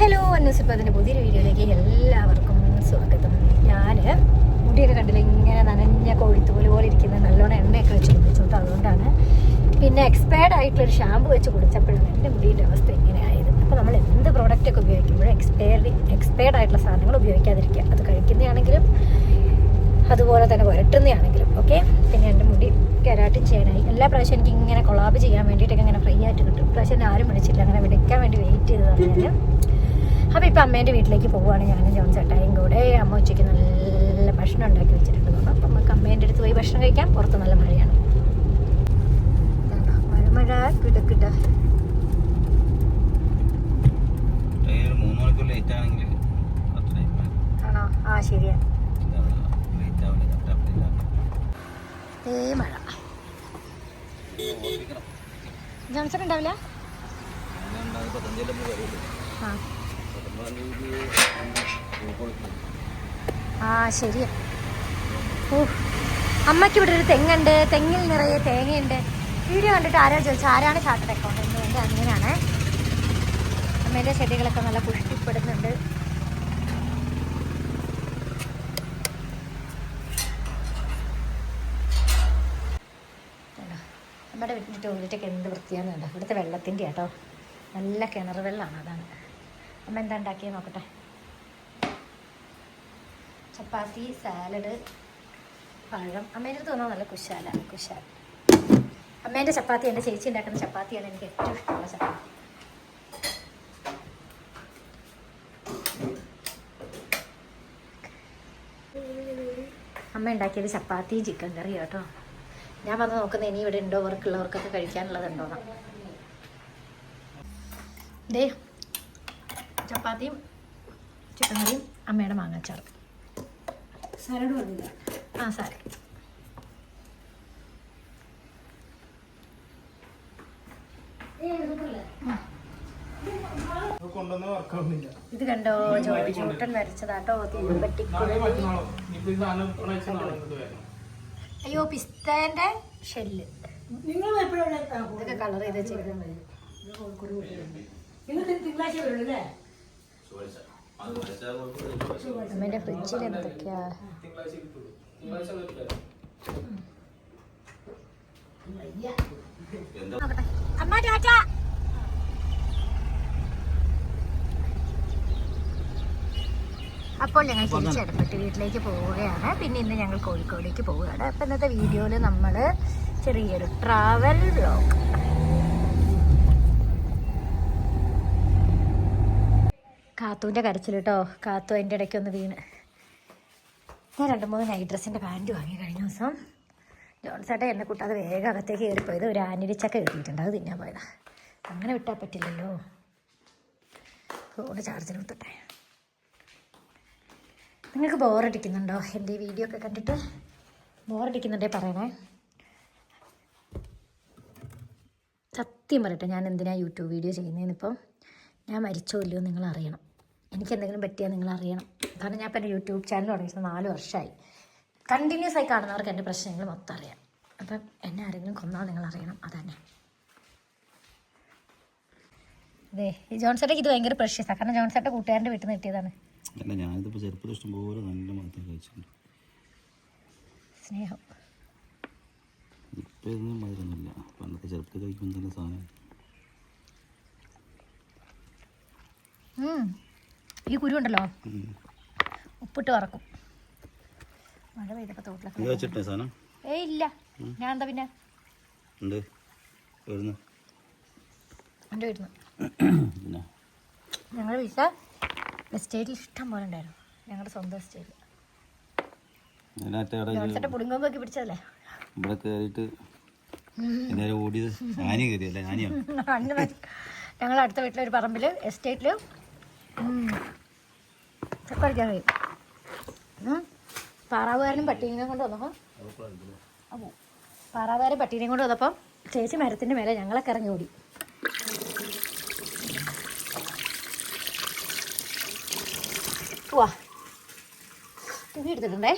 Hello അന്വേഷിപ്പതിന്റെ പുതിയൊരു വീഡിയോയിലേക്ക് എല്ലാവർക്കും സ്വാഗതം. ഞാൻ മുടിയൊക്കെ കണ്ടില്ല ഇങ്ങനെ നനഞ്ഞ കൊഴുത്തുപോലെ പോലെ ഇരിക്കുന്ന നല്ലോണം എണ്ണയൊക്കെ വെച്ച് കുടിച്ചോട്ട് അതുകൊണ്ടാണ് പിന്നെ എക്സ്പയർഡ് ആയിട്ടുള്ളൊരു ഷാമ്പു വെച്ച് കുടിച്ചപ്പോഴാണ് എന്റെ മുടിയുടെ അവസ്ഥ ഇങ്ങനെ ആയത് അപ്പോൾ നമ്മൾ എന്ത് പ്രോഡക്റ്റ് ഒക്കെ ഉപയോഗിക്കുമ്പോഴും എക്സ്പയർഡ് എക്സ്പയർഡ് ആയിട്ടുള്ള സാധനങ്ങൾ ഉപയോഗിക്കാതിരിക്കുക. അത് കഴിക്കുന്നതാണെങ്കിലും അതുപോലെ തന്നെ പുരട്ടുന്നതാണെങ്കിലും ഓക്കെ പിന്നെ എന്റെ മുടി കരാട്ടും ചെയ്യാനായി എല്ലാ പ്രാവശ്യം എനിക്ക് ഇങ്ങനെ കൊളാബ് ചെയ്യാൻ വേണ്ടിയിട്ടൊക്കെ ഇങ്ങനെ ഫ്രീ ആയിട്ട് കിട്ടും. പ്രാവശ്യം ആരും വിളിച്ചില്ല. അങ്ങനെ വിളിക്കാൻ വേണ്ടി വെയിറ്റ് ചെയ്തതാണ് ഞാൻ. അപ്പോൾ ഇപ്പോൾ അമ്മേന്റെ വീട്ടിലേക്ക് പോവുകയാണ് ഞാനും ജോൺ ചേട്ടായും കൂടെ. അമ്മ ഉച്ചയ്ക്ക് നല്ല ഭക്ഷണം ഉണ്ടാക്കി വെച്ചിട്ടുണ്ട് അപ്പം നമുക്ക് അമ്മേന്റെ അടുത്ത് പോയി ഭക്ഷണം കഴിക്കാം. പുറത്ത് നല്ല മഴയാണ്. മഴ? മഴ? ആണോ? ആ ശരിയാ. ഏ മഴ. ജോൺസൺ ഉണ്ടാവില്ല? ആ. ആ ശരിയാ ഓ അമ്മയ്ക്ക് ഇവിടെ ഒരു തെങ്ങുണ്ട്. തെങ്ങിൽ നിറയെ തേങ്ങയുണ്ട്. വീഡിയോ കണ്ടിട്ട് ആരാ ചോദിച്ചു ആരാണ് ചാർട്ടഡ് എന്ന് എന്റെ അങ്ങനെയാണ് അമ്മേന്റെ ചെടികളൊക്കെ നല്ല പുഷ്ടിപ്പെടുന്നുണ്ട്? നമ്മുടെ വീട്ടിന്റെ ടോയ്ലറ്റൊക്കെ എന്ത് വൃത്തിയാണ് കണ്ടോ? ഇവിടുത്തെ വെള്ളത്തിന്റെ കേട്ടോ നല്ല കിണർ വെള്ളമാണ് അതാണ്. അമ്മ എന്താ ഉണ്ടാക്കിയത് നോക്കട്ടെ? ചപ്പാത്തി സാലഡ് പഴം. അമ്മേന്റെ അടുത്ത് നല്ല കുശാല കുശാല അമ്മേന്റെ ചപ്പാത്തി എന്റെ ചേച്ചി ഉണ്ടാക്കുന്ന ചപ്പാത്തിയാണ് എനിക്ക് ഏറ്റവും ഇഷ്ടമുള്ള ചപ്പാത്തി. അമ്മ ഉണ്ടാക്കിയത് ചപ്പാത്തി ചിക്കൻ കറിയും കേട്ടോ. ഞാൻ വന്ന് നോക്കുന്നത് ഇനി ഇവിടെ ഉണ്ടോ? വർക്കുള്ളവർക്കൊക്കെ കഴിക്കാനുള്ളതുണ്ടോന്നാ ദേ ചപ്പാത്തിയും ചിക്കൻ കറിയും അമ്മയുടെ മാങ്ങാച്ചാറും. സാലഡ് വന്നില്ല ആ സാലഡ് ഇത് കണ്ടോ? ജോലി ചൂട്ടൻ വരച്ചതാട്ടോ. അയ്യോ പിസ്തേന്റെ ഷെല്ല്. നിങ്ങൾ ഇതൊക്കെ കളർ ചെയ്ത് ചെയ്തേ തിങ്കളാഴ്ച വരുള്ളൂ അല്ലേ? അമ്മേന്റെ ഫ്രിഡ്ജിൽ എന്തൊക്കെയാ? അമ്മ ടാറ്റ. അപ്പോൾ ഞങ്ങൾ തിരിച്ചെടുത്തിട്ട് വീട്ടിലേക്ക് പോവുകയാണ്. പിന്നെ ഇന്ന് ഞങ്ങൾ കോഴിക്കോടേക്ക് പോവുകയാണ്. അപ്പം ഇന്നത്തെ വീഡിയോയിൽ നമ്മൾ ചെറിയൊരു ട്രാവൽ വ്ലോഗ് കാത്തുവിന്റെ കരച്ചിൽ കേട്ടോ കാത്തു അതിന്റെ ഇടയ്ക്ക് ഒന്ന് വീണ്. ഞാൻ രണ്ട് മൂന്ന് നൈറ്റ് ഡ്രസ്സിന്റെ പാന്റ് വാങ്ങി കഴിഞ്ഞ ദിവസം ജോൺസേട്ട എന്നെ കൂട്ടാതെ വേഗം അകത്തേക്ക് കയറിപ്പോയത്. ഒരു ആനിരിച്ചക്ക കിട്ടിയിട്ടുണ്ട്. അത് തിന്നാൻ പോയതാ. അങ്ങനെ വിട്ടാൽ പറ്റില്ലല്ലോ. ഫോണ് ചാർജിന് കുത്തട്ടെ നിങ്ങൾക്ക് ബോറടിക്കുന്നുണ്ടോ എന്റെ ഈ വീഡിയോ ഒക്കെ കണ്ടിട്ട് ബോറടിക്കുന്നുണ്ടേ പറയണേ. സത്യം പറയട്ടെ ഞാൻ എന്തിനാണ് യൂട്യൂബ് വീഡിയോ ചെയ്യുന്നതെന്നിപ്പം ഞാൻ മരിച്ചോ ഇല്ലയോ നിങ്ങൾ അറിയണം. എനിക്ക് എന്തെങ്കിലും പറ്റിയാൽ നിങ്ങൾ അറിയണം കാരണം ഞാൻ ഇപ്പോൾ എന്റെ യൂട്യൂബ് ചാനൽ തുടങ്ങിയിട്ട് നാല് വർഷമായി കണ്ടിന്യൂസ് ആയി കാണുന്നവർക്ക് എന്റെ പ്രശ്നങ്ങൾ മൊത്തം അറിയാം. അപ്പം എന്നെ ആരെങ്കിലും കൊന്നാൽ നിങ്ങൾ അറിയണം അതന്നെ. അതെ ഈ ജോൺസേട്ടയ്ക്ക് ഇത് ഭയങ്കര പ്രഷ്യസാണ് കാരണം ജോൺസേട്ട കൂട്ടുകാരന്റെ വീട്ടിൽ നിന്ന് കിട്ടിയതാണ്. ഞാനിതിപ്പോൾ ചെറുപ്പത്തിൽ ഇഷ്ടംപോലെ നല്ല മാത്രം കഴിച്ചിട്ടുണ്ട് സ്നേഹം. ഇപ്പം ഇതൊന്നും മധുരമൊന്നുമില്ല പണ്ടത്തെ ചെറുപ്പത്തിൽ കഴിക്കുമ്പോൾ തന്നെ സാധനം. ഈ കുരു ഉണ്ടല്ലോ. ഉപ്പിട്ട് വറക്കും. മഴ പെയ്തപ്പോ തോട്ടിലൊക്കെ ഏയ് ഇല്ല. ഞാൻ എന്താ പിന്നെ? വരുന്നു. എന്റെ വീട്ടിൽ പിന്നെ? ഞങ്ങളുടെ വിസ എസ്റ്റേറ്റിൽ ഇഷ്ടം പോലെ ഉണ്ടായിരുന്നു. ഞങ്ങളുടെ സ്വന്തം എസ്റ്റേറ്റിൽ പുടുങ്ങോമ്പൊക്കെ പിടിച്ചതല്ലേ? ഇവിടെ കയറിയിട്ട് ഓടിയത് ആനി കയറിയല്ലേ ആനിയോ? അന്ന് ഞങ്ങൾ അടുത്ത വീട്ടിലെ ഒരു പറമ്പിൽ എസ്റ്റേറ്റിൽ ചക്കരിക്കാൻ കഴിയും. പാറാവുകാരനും പട്ടീനെയും കൊണ്ട് വന്നപ്പോൾ അപ്പോൾ പാറാവുകാരും പട്ടീനെയും കൊണ്ട് വന്നപ്പം ചേച്ചി മരത്തിന്റെ മേലെ ഞങ്ങളെ കറങ്ങി ഓടി. എടുത്തിട്ടുണ്ടേ?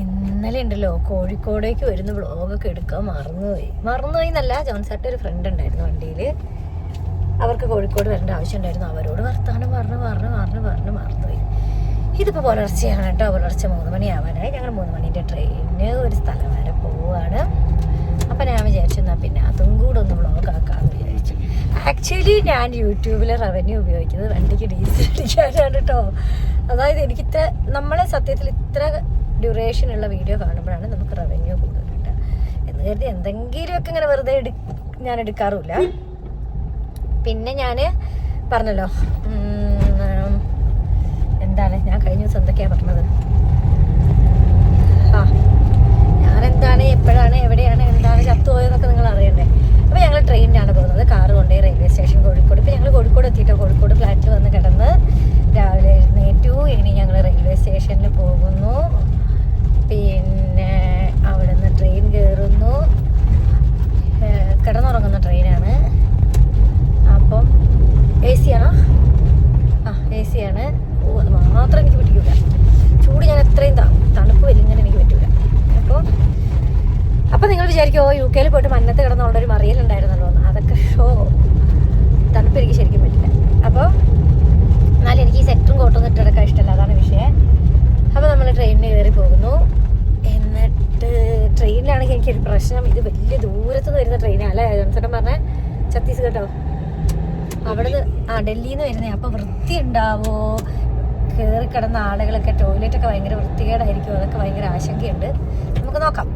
ഇന്നലെ ഉണ്ടല്ലോ കോഴിക്കോടേക്ക് വരുന്ന വ്ളോഗൊക്കെ എടുക്കാൻ മറന്നുപോയി. മറന്നുപോയി എന്നല്ല ജോൺസാട്ട് ഒരു ഫ്രണ്ട് ഉണ്ടായിരുന്നു വണ്ടിയിൽ അവർക്ക് കോഴിക്കോട് വരേണ്ട ആവശ്യമുണ്ടായിരുന്നു. അവരോട് വർത്തമാനം പറഞ്ഞ് പറഞ്ഞ് പറഞ്ഞ് പറഞ്ഞ് മറന്നുപോയി ഇതിപ്പോൾ പുലർച്ചെയാണ് കേട്ടോ. പുലർച്ചെ മൂന്ന് മണിയാവാനായി. ഞങ്ങൾ മൂന്ന് മണീന്റെ ട്രെയിനിന് ഒരു സ്ഥലം വരെ പോവുകയാണ് അപ്പം ഞാൻ വിചാരിച്ചു എന്നാൽ പിന്നെ അതും കൂടെ ഒന്ന് ബ്ലോഗ് ആക്കാമെന്ന് വിചാരിച്ചു. ആക്ച്വലി ഞാൻ യൂട്യൂബിൽ റവന്യൂ ഉപയോഗിക്കുന്നത് വണ്ടിക്ക് ഡീസൽ അടിക്കാനാണ് കേട്ടോ. അതായത് എനിക്ക് ഇത്ര നമ്മളെ സത്യത്തിൽ ഇത്ര ഡ്യൂറേഷനുള്ള വീഡിയോ കാണുമ്പോഴാണ് നമുക്ക് റവന്യൂ കൂടുതൽ കിട്ടുക. എന്ന് കരുതി എന്തെങ്കിലുമൊക്കെ ഇങ്ങനെ വെറുതെ എടു ഞാൻ എടുക്കാറുമില്ല. പിന്നെ ഞാൻ പറഞ്ഞല്ലോ എന്താണ് ഞാൻ കഴിഞ്ഞ ദിവസം എന്തൊക്കെയാണ് പറഞ്ഞത്? ആ ഞാനെന്താണ് എപ്പോഴാണ് എവിടെയാണ് എന്താണ് ചത്തുപോയതെന്നൊക്കെ നിങ്ങൾ അറിയണ്ടേ? അപ്പോൾ ഞങ്ങൾ ട്രെയിനിനാണ് പോകുന്നത് കാറ് കൊണ്ടേ റെയിൽവേ സ്റ്റേഷൻ കോഴിക്കോട്. ഇപ്പോൾ ഞങ്ങൾ കോഴിക്കോട് എത്തിയിട്ടോ? കോഴിക്കോട് ഫ്ലാറ്റിൽ വന്ന് കിടന്ന് രാവിലെ എഴുന്നേറ്റു. ഇനി ഞങ്ങൾ റെയിൽവേ സ്റ്റേഷനിൽ പോകുന്നു. പിന്നെ അവിടെ നിന്ന് ട്രെയിൻ കയറുന്നു ഏഹ് കിടന്നുറങ്ങുന്ന ട്രെയിനാണ് അപ്പം എ സി ആണോ ആ എ സി ആണ് ഓ അത് മാത്രം എനിക്ക് പറ്റില്ല ചൂട് ഞാൻ എത്രയും താങ്ങും തണുപ്പ് വലിങ്ങനെ എനിക്ക് പറ്റില്ല അപ്പോൾ അപ്പോൾ നിങ്ങൾ വിചാരിക്കും ഓ യു കെയിൽ പോയിട്ട് മന്നത്ത് കിടന്നുള്ളൊരു മറിയലുണ്ടായിരുന്നല്ലോ അതൊക്കെ ഷോ. തണുപ്പ് എനിക്ക് ശരിക്കും പറ്റില്ല. അപ്പോൾ എന്നാലും എനിക്ക് ഈ സെക്ടറും കോട്ടൊന്നും ഇട്ടെടുക്കാൻ ഇഷ്ടമല്ല. അതാണ് വിഷയം. അപ്പോൾ നമ്മൾ ട്രെയിനിന് കയറി പോകുന്നു. എന്നിട്ട് ട്രെയിനിലാണെങ്കിൽ എനിക്കൊരു പ്രശ്നം. ഇത് വലിയ ദൂരത്ത് നിന്ന് വരുന്ന ട്രെയിനാണ് അല്ലേ? ജോൺസേട്ടൻ പറഞ്ഞ ഛത്തീസ്ഗഡോ അവിടുന്ന് ആ ഡൽഹിയിൽ നിന്ന് വരുന്നേ. അപ്പൊ വൃത്തി ഉണ്ടാവോ കയറി കിടന്ന ആളുകളൊക്കെ ടോയ്ലറ്റ് ഒക്കെ ഭയങ്കര വൃത്തികേടായിരിക്കും അതൊക്കെ ഭയങ്കര ആശങ്കയുണ്ട്. നമുക്ക് നോക്കാം.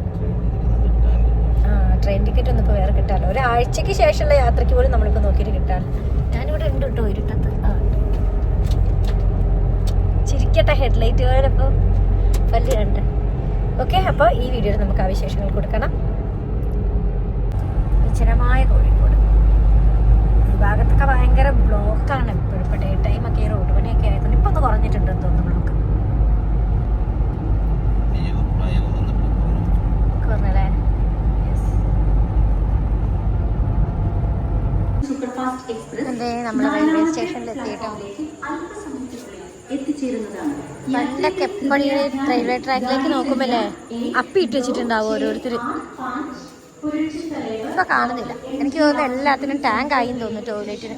ട്രെയിൻ ടിക്കറ്റ് ഒന്നും ഇപ്പോൾ വേറെ കിട്ടാറില്ല. ഒരാഴ്ചക്ക് ശേഷമുള്ള യാത്രയ്ക്ക് പോലും നമ്മളിപ്പോൾ നോക്കിയിട്ട് കിട്ടാറില്ല. ഞാനിവിടെ ഉണ്ട് കേട്ടോ ഇരുട്ടത്ത്. ആ. ഹെഡ് ചിരിക്കട്ടെ വലിയ പല്ല് കണ്ട്. ഓക്കെ അപ്പോൾ ഈ വീഡിയോയിൽ നമുക്ക് ആ വിശേഷങ്ങൾ കൊടുക്കണം. വിചരമായ കോഴിക്കോട്. ഈ ഭാഗത്തൊക്കെ ഭയങ്കര ബ്ലോക്കാണ് എപ്പോഴും ഇപ്പോൾ ഡേ ടൈം ഒക്കെ റോഡ് പണിയൊക്കെ ആയതുകൊണ്ട് ഇപ്പൊ ഒന്ന് കുറഞ്ഞിട്ടുണ്ട് എന്ന് തോന്നുന്നു ബ്ലോക്ക് കുറഞ്ഞല്ലേ എന്തേ നമ്മൾ റെയിൽവേ സ്റ്റേഷനിൽ എത്തിയിട്ടോ പണ്ടൊക്കെ എപ്പോഴും റെയിൽവേ ട്രാക്കിലേക്ക് നോക്കുമല്ലേ അപ്പി ഇട്ട് വെച്ചിട്ടുണ്ടാവും ഓരോരുത്തർ ഇപ്പൊ കാണുന്നില്ല. എനിക്ക് തോന്നുന്നു എല്ലാത്തിനും ടാങ്ക് ആയി തോന്നുന്നു ടോയ്ലറ്റിന്.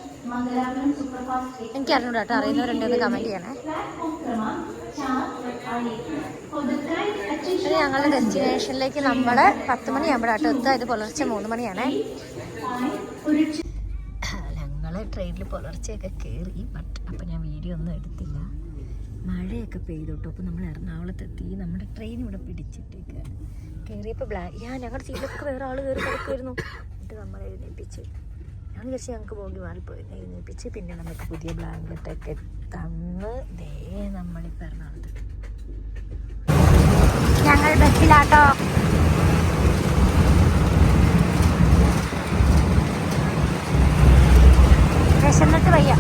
എനിക്ക് അറിഞ്ഞൂടാ കേട്ടോ അറിയുന്നവരുണ്ടെന്ന് കമന്റ് ചെയ്യണേ. ഇത് ഞങ്ങളുടെ ഡെസ്റ്റിനേഷനിലേക്ക് നമ്മൾ പത്ത് മണിയാകുമ്പോഴാട്ടോ എത്തുക. ഇത് പുലർച്ചെ മൂന്ന് മണിയാണേ. ട്രെയിനിൽ പുലർച്ചെയൊക്കെ കയറി ബട്ട് അപ്പം ഞാൻ വീഡിയോ ഒന്നും എടുത്തില്ല. മഴയൊക്കെ പെയ്തോട്ടോ അപ്പോൾ നമ്മൾ എറണാകുളത്തെത്തി. നമ്മുടെ ട്രെയിൻ ഇവിടെ പിടിച്ചിട്ടേക്ക് കയറിയപ്പോൾ ബ്ലാക്ക് ഞാൻ ഞങ്ങളുടെ സീറ്റിലൊക്കെ വേറെ ആൾ കയറി കിടക്കുമായിരുന്നു എന്നിട്ട് നമ്മൾ എഴുന്നേൽപ്പിച്ചു ഞാൻ വിചാരിച്ചു ഞങ്ങൾക്ക് പോകി മാറിപ്പോയി. എഴുന്നേൽപ്പിച്ച് പിന്നെ നമുക്ക് പുതിയ ബ്ലാങ്കറ്റൊക്കെ തന്ന് ദേ നമ്മളിപ്പോൾ എറണാകുളത്ത് ഞങ്ങൾ ബസ്സിലാട്ടോ വിശന്നിട്ട് വയ്യ.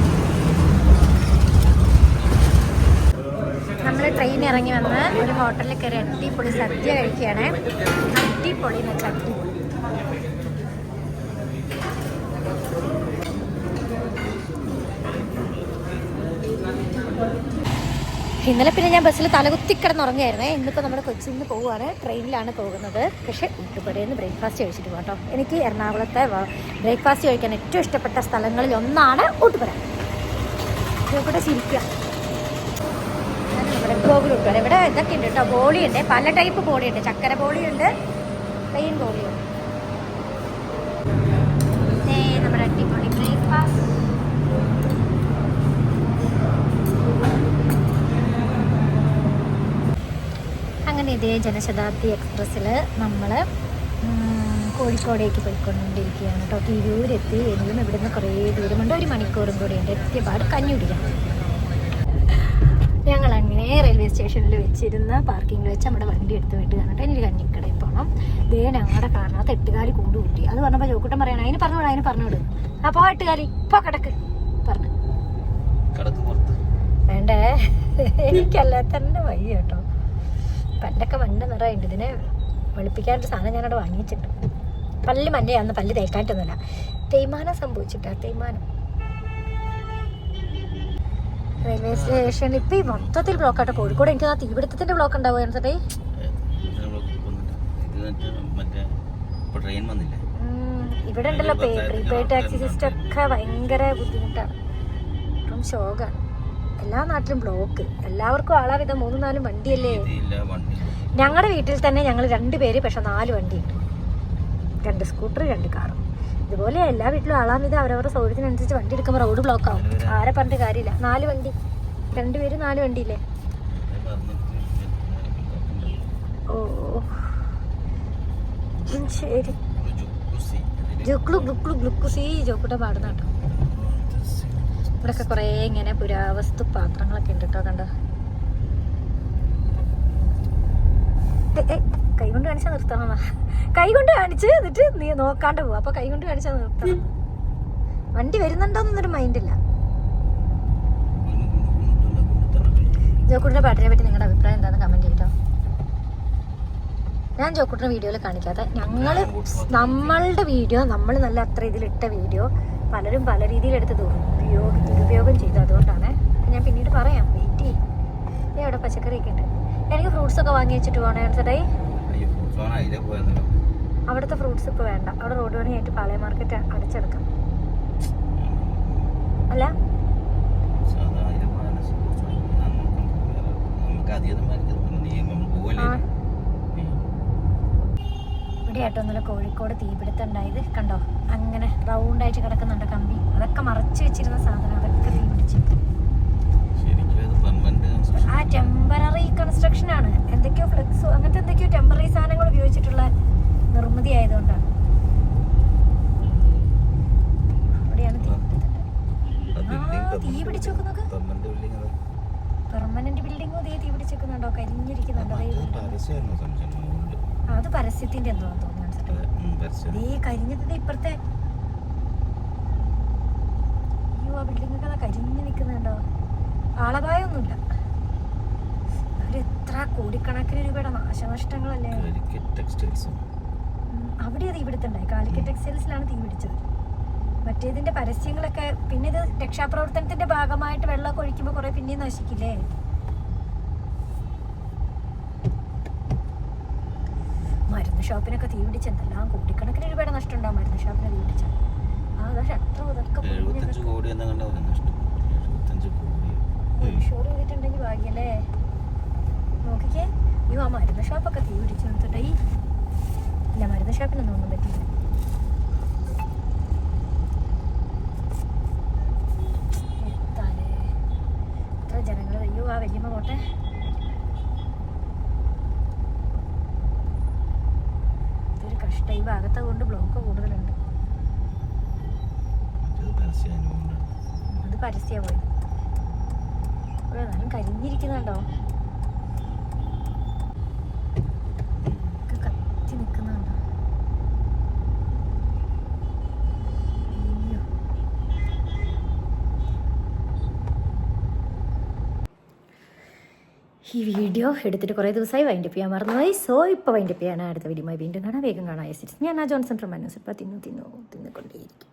നമ്മൾ ട്രെയിൻ ഇറങ്ങി വന്ന് ഒരു ഹോട്ടലിൽ കയറി അടിപൊളി സദ്യ കഴിക്കുകയാണ്. അടിപൊളി എന്ന് വെച്ചാൽ ഇന്നലെ പിന്നെ ഞാൻ ബസ്സിൽ തലകുത്തി കിടന്നുറങ്ങിയായിരുന്നേ. ഇന്നിപ്പോൾ നമ്മുടെ കൊച്ചിയിൽ നിന്ന് പോവുകയാണ് ട്രെയിനിലാണ് പോകുന്നത്. പക്ഷേ ഉട്ടുപടിയിൽ നിന്ന് ബ്രേക്ക്ഫാസ്റ്റ് കഴിച്ചിട്ട് പോകട്ടോ കേട്ടോ എനിക്ക് എറണാകുളത്തെ ബ്രേക്ക്ഫാസ്റ്റ് കഴിക്കാൻ ഏറ്റവും ഇഷ്ടപ്പെട്ട സ്ഥലങ്ങളിൽ ഒന്നാണ് ഊട്ടുപുര ഇവിടെ ചിരിക്കുക നമ്മുടെ ഗോകുൽ ഊട്ടുപുര ഇവിടെ ഇതൊക്കെ ഉണ്ട് കേട്ടോ. ബോളിയുണ്ട്. പല ടൈപ്പ് ബോളിയുണ്ട്. ചക്കര ബോളിയുണ്ട്. പ്ലെയിൻ ബോളിയുണ്ട്. നമ്മുടെ അടിപൊളി ബ്രേക്ക്ഫാസ്റ്റ് അങ്ങനെ ഇതേ ജനശതാബ്ദി എക്സ്പ്രസ്സിൽ നമ്മൾ കോഴിക്കോടേക്ക് പോയിക്കൊണ്ടിരിക്കുകയാണ് കേട്ടോ. തിരൂരെത്തി എങ്കിലും ഇവിടുന്ന് കുറേ ദൂരമുണ്ട്. ഒരു മണിക്കൂറും കൂടി ഉണ്ട്. എത്തിയപാട് കഞ്ഞി കുടിക്കാം ഞങ്ങൾ അങ്ങനെ റെയിൽവേ സ്റ്റേഷനിൽ വെച്ചിരുന്ന പാർക്കിങ്ങിൽ വെച്ച് നമ്മുടെ വണ്ടി എടുത്ത് വിട്ട് കണ്ടിട്ട് എനിക്ക് കഞ്ഞിക്കടയിൽ പോകണം ദേ ഞങ്ങളുടെ കാരണത്ത് എട്ടുകാലി കൂട് കൂട്ടി അത് പറഞ്ഞപ്പോൾ ചോക്കൂട്ടം പറയണം അതിന് പറഞ്ഞു വിടാം അതിന് പറഞ്ഞു വിടും അപ്പോൾ എട്ടുകാലി ഇപ്പോൾ കിടക്ക്. പറഞ്ഞു. വേണ്ടേ? എനിക്കല്ല തന്നെ വയ്യ കേട്ടോ. പല്ലൊക്കെ മഞ്ഞ നിറയുണ്ട്. ഇതിനെ വെളുപ്പിക്കാനൊരു സാധനം ഞാനവിടെ വാങ്ങിച്ചിട്ട് പല്ല് മഞ്ഞയാന്ന് പല്ല് തേക്കാറ്റൊന്നുമില്ല തേയ്മാനം സംഭവിച്ചിട്ടാ തേയ്മാനം. റെയിൽവേ സ്റ്റേഷൻ ഇപ്പൊ ഈ മൊത്തത്തിൽ ബ്ലോക്ക് ആട്ടോ കോഴിക്കോട് എനിക്ക് ആ തീപിടുത്തത്തിന്റെ ബ്ലോക്ക് ഉണ്ടാവുക എന്നിട്ടേ ഇവിടെ ഉണ്ടല്ലോ പ്രീപെയ്ഡ് ടാക്സി സിസ്റ്റം ഒക്കെ ഭയങ്കര ബുദ്ധിമുട്ടാണ്. ശോകാണ്. എല്ലാ നാട്ടിലും ബ്ലോക്ക് എല്ലാവർക്കും ആളാവിധം മൂന്ന് നാലും വണ്ടിയല്ലേ? ഞങ്ങളുടെ വീട്ടിൽ തന്നെ ഞങ്ങൾ രണ്ട് പേര് പക്ഷെ നാല് വണ്ടിയുണ്ട്. രണ്ട് സ്കൂട്ടർ രണ്ട് കാറും ഇതുപോലെ എല്ലാ വീട്ടിലും ആളാമിത് അവരവരുടെ സൗകര്യത്തിനനുസരിച്ച് വണ്ടി എടുക്കുമ്പോൾ റോഡ് ബ്ലോക്ക് ആവും. ആരെ പറഞ്ഞിട്ട് കാര്യമില്ല. നാല് വണ്ടി. രണ്ടുപേര് നാല് വണ്ടിയില്ലേ? ഓ. ശരി. ജുക്ലു ഗ്ലുക്ലു ഗ്ലുക്കുസി ജോക്കുട്ട പാടുന്ന കേട്ടോ. ഇവിടെയൊക്കെ കുറേ ഇങ്ങനെ പുരാവസ്തു പാത്രങ്ങളൊക്കെ ഉണ്ട് കേട്ടോ കണ്ടോ? കൈകൊണ്ട് കാണിച്ചാൽ നിർത്തണം കൈ കൊണ്ട് കാണിച്ച് എന്നിട്ട് നീ നോക്കാണ്ട് പോവാ. അപ്പൊ കൈ കൊണ്ട് കാണിച്ചാൽ നിർത്തണം. വണ്ടി വരുന്നുണ്ടോന്നൊരു മൈൻഡില്ല ജോക്കുട്ടിന്റെ പാട്ടിനെ പറ്റി നിങ്ങളുടെ അഭിപ്രായം എന്താണെന്ന് കമന്റ് ചെയ്തോ ഞാൻ ജോക്കുട്ടിന്റെ വീഡിയോയിൽ കാണിക്കാതെ ഞങ്ങൾ നമ്മളുടെ വീഡിയോ നമ്മൾ നല്ല അത്ര ഇതിലിട്ട വീഡിയോ പലരും പല രീതിയിൽ എടുത്ത് ദുരുപയോഗം ദുരുപയോഗം ചെയ്തു. അതുകൊണ്ടാണ് ഞാൻ പിന്നീട് പറയാം. വെയിറ്റ് ചെയ്യും. ഏ അവിടെ പച്ചക്കറിയൊക്കെ ഉണ്ട്. എനിക്ക് ഫ്രൂട്ട്സ് ഒക്കെ വാങ്ങി വെച്ചിട്ട് പോകണേ പോയെന്നല്ലോ അവിടുത്തെ ഫ്രൂട്ട്സ് ഇപ്പോൾ വേണ്ട. അവിടെ റോഡ് പണിയായിട്ട് പാളയ മാർക്കറ്റ് അടച്ചെടുക്കാം. അല്ല? ആ. ഇവിടെ ആട്ടോ ഇന്നലെ കോഴിക്കോട് തീപിടുത്തം ഉണ്ടായത്. കണ്ടോ? അങ്ങനെ റൗണ്ട് ആയിട്ട് കിടക്കുന്നുണ്ട് കമ്പി. അതൊക്കെ മറച്ചു വെച്ചിരുന്ന സാധനം. അതൊക്കെ തീപിടിച്ചു. ആ ടെമ്പററി കൺസ്ട്രക്ഷൻ ആണ്. എന്തൊക്കെയോ ഫ്ലെക്സോ അങ്ങനത്തെ എന്തൊക്കെയോ ടെമ്പററി സാധനങ്ങൾ ഉപയോഗിച്ചിട്ടുള്ള നിർമ്മിതി ആയതുകൊണ്ടാണ്. ഇവിടെയാണ് തീ തീ പിടിച്ചു പെർമനന്റ് ബിൽഡിംഗ് ദേ തീ പിടിച്ചേക്കുന്നുണ്ടോ കരിഞ്ഞിരിക്കുന്നുണ്ടോ. അത് പരസ്യത്തിന്റെ എന്തോ തോന്നുന്നു മനസ്സിലായി. അതെ, ഉം, പരസ്യം. ദേ കരിഞ്ഞത് ദേ ഇപ്പുറത്തെ അയ്യോ ആ ബിൽഡിംഗ് ഒക്കെ കരിഞ്ഞു നിൽക്കുന്നുണ്ടോ ആളപായൊന്നുമില്ല അവരെത്ര എത്ര കോടിക്കണക്കിന് രൂപയുടെ നാശനഷ്ടങ്ങളല്ലേ? അവിടെ തീ പിടുത്തുണ്ടായി കാലിക്കറ്റ് ടെക്സ്റ്റൈൽസിലാണ് തീ പിടിച്ചത്. മറ്റേതിന്റെ പരസ്യങ്ങളൊക്കെ പിന്നെ ഇത് രക്ഷാപ്രവർത്തനത്തിന്റെ ഭാഗമായിട്ട് വെള്ളമൊക്കെ ഒഴിക്കുമ്പോൾ കുറെ പിന്നെയും നശിക്കില്ലേ? മരുന്ന് ഷോപ്പിനൊക്കെ തീ പിടിച്ച് എന്തെല്ലാം കോടിക്കണക്കിന് രൂപയുടെ നഷ്ടം ഉണ്ടാവും മരുന്ന് ഷോപ്പിന് തീ പിടിച്ച. ഇതൊക്കെ ചെയ്തിട്ടുണ്ടെങ്കിൽ ഭാഗ്യല്ലേ? നോക്കിക്കേ. അയ്യോ ആ മരുന്ന് ഷോപ്പൊക്കെ തീ പിടിച്ചു കൊടുത്തിട്ടേ ഇല്ല മരുന്ന് ഷോപ്പിനൊന്നും ഒന്നും പറ്റിയില്ല എത്താലേ എത്ര ജനങ്ങൾ അയ്യോ ആ വല്യമ്മ പോട്ടെ ഇതൊരു കഷ്ടം ഈ ഭാഗത്തെ കൊണ്ട് ബ്ലോക്ക് കൂടുതലുണ്ട് മറ്റേത് പരസ്യം അനുഭവം അത് പരസ്യ പോയി കരിഞ്ഞിരിക്കുന്നുണ്ടോ? കത്തി നിൽക്കുന്നുണ്ടോ? ഈ വീഡിയോ എടുത്തിട്ട് കുറേ ദിവസമായി വൈൻഡപ്പ് ചെയ്യാൻ മറന്നുപോയി സോ ഇപ്പോൾ വൈൻഡപ്പ് ചെയ്യാനാണ് അടുത്ത വീഡിയോ വീണ്ടും കാണാം. വേഗം കാണാം. എസ് ഞാൻ ആ ജോൺസൺ ഫ്രം മനസ്സിൽ തിന്നു തിന്നു തിന്നുകൊണ്ടേയിരിക്കും.